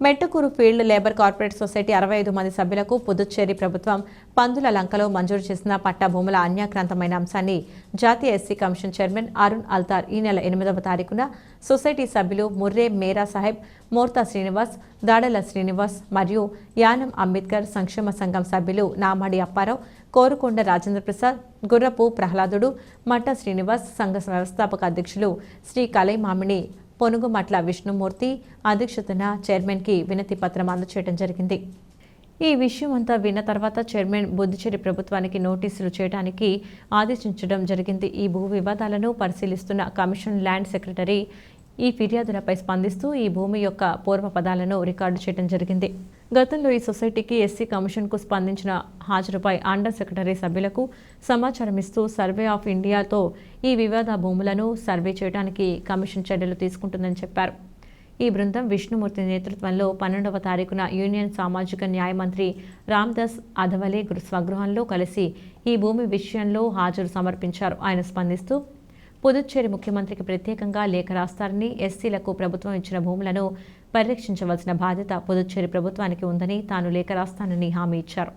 Mettakuru field labour corporate society అరవై ఐదు మంది సభ్యులకు పుదుచ్చేరి ప్రభుత్వం పందుల లంకలో మంజూరు చేసిన పట్టా భూముల అన్యాక్రాంతమైన అంశాన్ని జాతీయ SC commission chairman Arun Althar ఈ నెల ఎనిమిదవ తారీఖున సొసైటీ సభ్యులు ముర్రే మేరా సాహెబ్ మోర్తా శ్రీనివాస్ దాడల శ్రీనివాస్ మరియు యానం అంబేద్కర్ సంక్షేమ సంఘం సభ్యులు నామాడి అప్పారావు కోరుకొండ రాజేంద్ర ప్రసాద్ గుర్రపు ప్రహ్లాదుడు మట్ట శ్రీనివాస్ సంఘ వ్యవస్థాపక అధ్యక్షులు శ్రీ కలైమామిని పొనుగుమట్ల విష్ణుమూర్తి అధ్యక్షతన చైర్మన్కి వినతి పత్రం అందచేయడం జరిగింది. ఈ విషయం అంతా విన్న తర్వాత చైర్మన్ బుద్దిచేరి ప్రభుత్వానికి నోటీసులు చేయడానికి ఆదేశించడం జరిగింది. ఈ భూ వివాదాలను పరిశీలిస్తున్న కమిషన్ ల్యాండ్ సెక్రటరీ ఈ ఫిర్యాదులపై స్పందిస్తూ ఈ భూమి యొక్క పూర్వ పదాలను రికార్డు చేయడం జరిగింది. గతంలో ఈ సొసైటీకి ఎస్సీ కమిషన్కు స్పందించిన హాజరుపై అండర్ సెక్రటరీ సభ్యులకు సమాచారం ఇస్తూ సర్వే ఆఫ్ ఇండియాతో ఈ వివాద భూములను సర్వే చేయడానికి కమిషన్ చర్యలు తీసుకుంటుందని చెప్పారు. ఈ బృందం విష్ణుమూర్తి నేతృత్వంలో పన్నెండవ తారీఖున యూనియన్ సామాజిక న్యాయ మంత్రి రామ్దాస్ అధవలే స్వగృహంలో కలిసి ఈ భూమి విషయంలో హాజరు సమర్పించారు. ఆయన స్పందిస్తూ పుదుచ్చేరి ముఖ్యమంత్రికి ప్రత్యేకంగా లేఖ రాస్తారని ఎస్సీలకు ప్రభుత్వం ఇచ్చిన భూములను పరిరక్షించవలసిన బాధ్యత పుదుచ్చేరి ప్రభుత్వానికి ఉందని తాను లేఖ రాస్తానని హామీ ఇచ్చారు.